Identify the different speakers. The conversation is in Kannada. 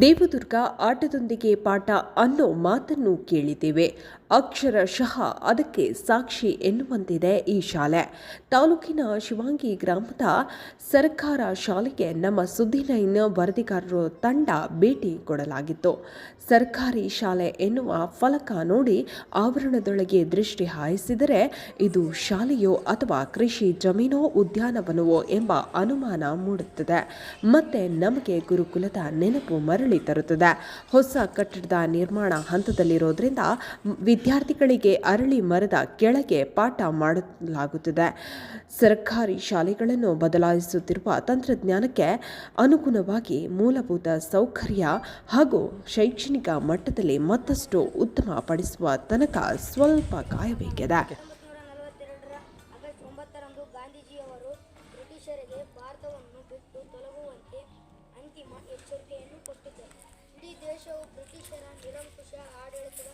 Speaker 1: ದೇವದುರ್ಗ ಆಟದೊಂದಿಗೆ ಪಾಠ ಅನ್ನೋ ಮಾತನ್ನು ಕೇಳಿದ್ದೇವೆ. ಅಕ್ಷರಶಃ ಅದಕ್ಕೆ ಸಾಕ್ಷಿ ಎನ್ನುವಂತಿದೆ ಈ ಶಾಲೆ. ತಾಲೂಕಿನ ಶಿವಾಂಗಿ ಗ್ರಾಮದ ಸರ್ಕಾರ ಶಾಲೆಗೆ ನಮ್ಮ ಸುದ್ದಿ ಲೈನ್ ವರದಿಗಾರರು ತಂಡ ಭೇಟಿ ಕೊಡಲಾಗಿತ್ತು. ಸರ್ಕಾರಿ ಶಾಲೆ ಎನ್ನುವ ಫಲಕ ನೋಡಿ ಆವರಣದೊಳಗೆ ದೃಷ್ಟಿ ಹಾಯಿಸಿದರೆ ಇದು ಶಾಲೆಯೋ ಅಥವಾ ಕೃಷಿ ಜಮೀನೋ ಉದ್ಯಾನವನವೋ ಎಂಬ ಅನುಮಾನ ಮೂಡುತ್ತದೆ. ಮತ್ತೆ ನಮಗೆ ಗುರುಕುಲದ ನೆನಪು ಮರಳಿ ತರುತ್ತದೆ. ಹೊಸ ಕಟ್ಟಡದ ನಿರ್ಮಾಣ ಹಂತದಲ್ಲಿರೋದ್ರಿಂದ ವಿದ್ಯಾರ್ಥಿಗಳಿಗೆ ಅರಳಿ ಮರದ ಕೆಳಗೆ ಪಾಠ ಮಾಡಲಾಗುತ್ತಿದೆ. ಸರ್ಕಾರಿ ಶಾಲೆಗಳನ್ನು ಬದಲಾಯಿಸುತ್ತಿರುವ ತಂತ್ರಜ್ಞಾನಕ್ಕೆ ಅನುಗುಣವಾಗಿ ಮೂಲಭೂತ ಸೌಕರ್ಯ ಹಾಗೂ ಶೈಕ್ಷಣಿಕ ಮಟ್ಟದಲ್ಲಿ ಮತ್ತಷ್ಟು ಉತ್ತಮಪಡಿಸುವ ತನಕ ಸ್ವಲ್ಪ ಕಾಯಬೇಕಿದೆ.
Speaker 2: ಬ್ರಿಟಿಷರಿಗೆ ಭಾರತವನ್ನು ಬಿಟ್ಟು ತೊಲಗುವಂತೆ ಅಂತಿಮ ಎಚ್ಚರಿಕೆಯನ್ನು ಕೊಟ್ಟಿದ್ದರು ಇಡೀ ದೇಶವು ಬ್ರಿಟಿಷರ ನಿರಂಕುಶ ಆಡಳಿತದ